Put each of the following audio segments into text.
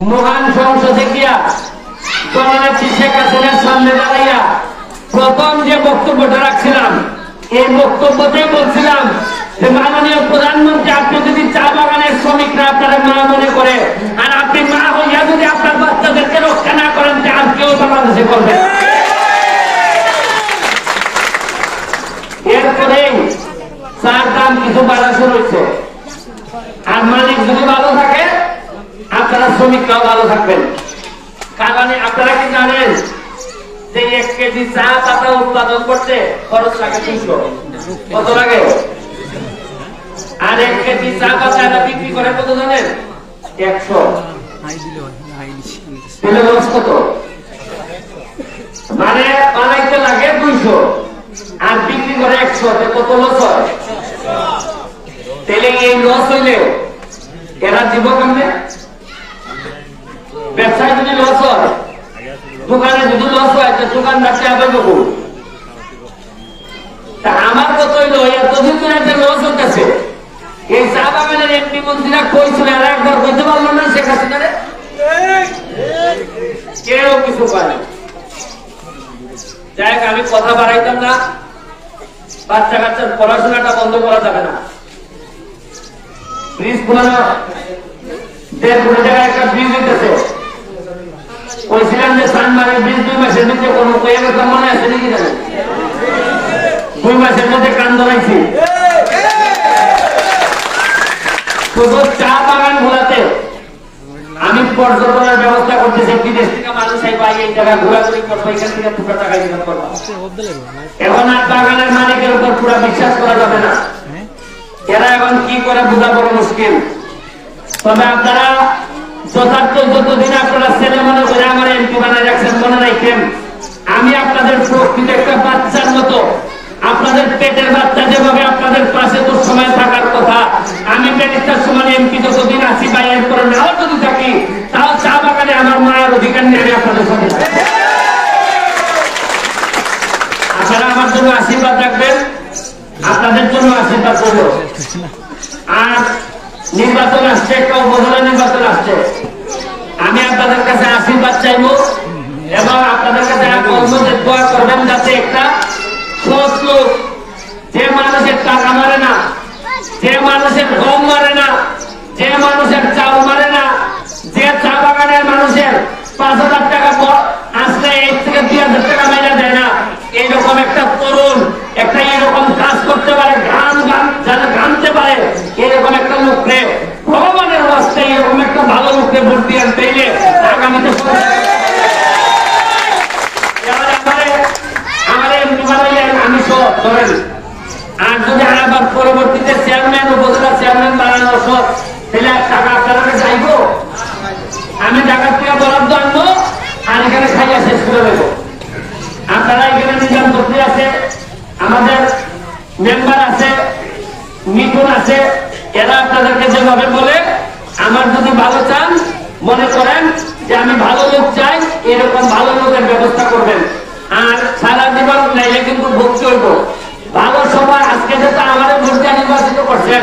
মহান সংসদে শেখ হাসিনার সামনে দাঁড়াইয়া প্রথম যে বক্তব্যটা রাখছিলাম, এই বক্তব্যতে বলছিলাম যে মাননীয় প্রধানমন্ত্রী, আপনি যদি চা বাগানের শ্রমিকরা আপনারা মা মনে করে, আর আপনি মা হইয়া যদি আপনার বাচ্চাদেরকে রক্ষা না করেন আর কেউ বাংলাদেশে করবে না। এরপরেই চার দাম কিছু বাড়া শুরু হয়েছে আর মালিক যদি ভালো থাকে আপনারা শ্রমিকরাও ভালো থাকবেন। কারণ আপনারা কি জানেন যে এক কেজি চা পাতা উৎপাদন করতে খরচ লাগে তিনশো কত লাগে? আর এক কেজি চা পাতা বিক্রি করে কত জানেন? একশো। কত? মানে এরা জীব ব্যবসায় যদি লস হয়, দোকানে যদি লস হয়, তো দোকানদারকে আবার দেবো আমার কত হইল ধরে যে লস হইতেছে, এই চা বাগানের এমপি মন্ত্রীরা কইছিল, আর একবার বলতে পারল না শেখ হাসিনারে। কেউ কিছু না। যাই আমি কথা বাড়াইতাম না। বাচ্চা কাচ্চার পড়াশোনাটা বন্ধ করা যাবে না। ব্রিজ পুরানো দেড় কোটি টাকা একটা ব্রিজ দিতেছে কইছিলাম যে সানমারের ব্রিজ দুই মাসের মধ্যে কোনো কয়ে কথা মনে আছে নাকি জানেন? দুই মাসের মধ্যে কান ধরাইছি। শুধু চা বাগান ঘোরাতে আমি পর্যটনের ব্যবস্থা করতেছি বিদেশ থেকে মানুষ এই জায়গায় ঘোরাঘুরি করব এখান থেকে দুটো টাকা ইনকাম করব। এখন আর বাগানের মালিকের উপর পুরো বিশ্বাস করা যাবে না। এরা এখন কি করে বোঝা বড় মুশকিল? তবে আপনারা যথার্থ যতদিন আপনারা ছেলে মনে করে আমার এমপি বানায় রাখছেন, মনে রাখেন, আমি আপনাদের প্রকৃত একটা বাচ্চার মতো, আপনাদের পেটের বাচ্চা যেভাবে আপনাদের পাশে তো সময় থাকার কথা, আমি পেটের সময় এমপি যতদিন আছি বা এরপরে নাও যদি থাকি, তাও চা বাগানে আমার মায়ের অধিকার নিয়ে আমি আপনাদের সাথে। আপনারা আমার জন্য আশীর্বাদ রাখবেন, আপনাদের জন্য আশীর্বাদ করব আর নির্বাচন আসছে, একটা উপজেলা নির্বাচন আসছে আপনাদের কাছে আশীর্বাদ চাইব এবং আপনাদের কাছে কর্মদের দোয়া করবেন যাতে একটা সৎ যে মানুষের টাকা মারে না, যে মানুষের গম মারে না, যে মানুষের চাল মারে না, যে চা বাগানের মানুষের পাঁচ হাজার টাকা আসলে এক থেকে দুই হাজার টাকা মেলা দেয় না এইরকম একটা তরুণ একটা এরকম কাজ করতে পারে গান গান যারা গানতে পারে এরকম একটা লোককে ভগবানের বাস্তে এরকম একটা ভালো লোককে ভোট দিয়ে পেলে আগামীতে সরকার- এবারে আমারে- আমারে এমপি বানাইলেন, আমি সব ধরেন আর যদি আবার পরবর্তীতে চেয়ারম্যান উপজেলা চেয়ারম্যান বানানো সব তাহলে টাকা আপনারা চাইব আমি ঢাকার থেকে বরাদ্দ আনব, আর এখানে খাইয়া শেষ করে দেবো। আপনারা এখানে নিজাম মন্ত্রী আছে, আমাদের মেম্বার আছে, মিঠুন আছে, এরা আপনাদেরকে যেভাবে বলে, আমার যদি ভালো চান, মনে করেন যে আমি ভালো লোক চাই এরকম ভালো লোকের ব্যবস্থা করবেন আর সারা জীবন নাইলে কিন্তু ভোগ চলব ভালো সময় আজকে যেটা আমাদের ভোটটা নির্বাচিত করছেন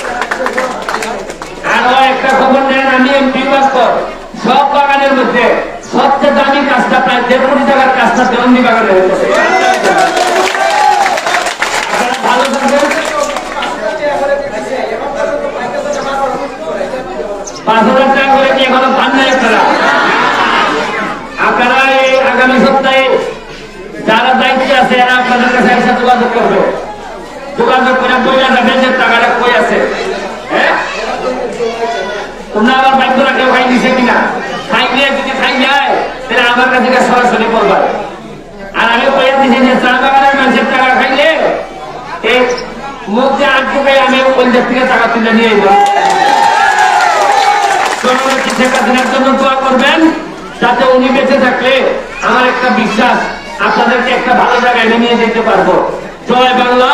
আরও একটা খবর নেন, আমি এমপি পর সব বাগানের মধ্যে সবচেয়ে দামি কাজটা প্রায় দেড় কোটি টাকার কাজটা দেওয়ানি বাগানে হয়েছে ভালো থাকবেন। পাঁচ হাজার টাকা করে কি এখনও পান নাই আপনারা? আপনারা এই আগামী সপ্তাহে যারা দায়িত্বে আছে, এরা যোগাযোগ করবে। যোগাযোগ করে বইলা যাবেন যে টাকাটা কই আছে হ্যাঁ বাধ্য রাখে খাই দিছে কিনা? দিয়ে যদি যায়, তাহলে আমার কাছে সরাসরি করবা আর আমি যে, চা বাগানের মানুষের টাকা খাইলে মুখ যে আমি দেশ থেকে টাকা তুলে নিয়ে যাব শেখ হাসিনার জন্য দোয়া করবেন, যাতে উনি বেঁচে থাকলে আমার একটা বিশ্বাস, আপনাদেরকে একটা ভালো জায়গায় নিয়ে যেতে পারব। জয় বাংলা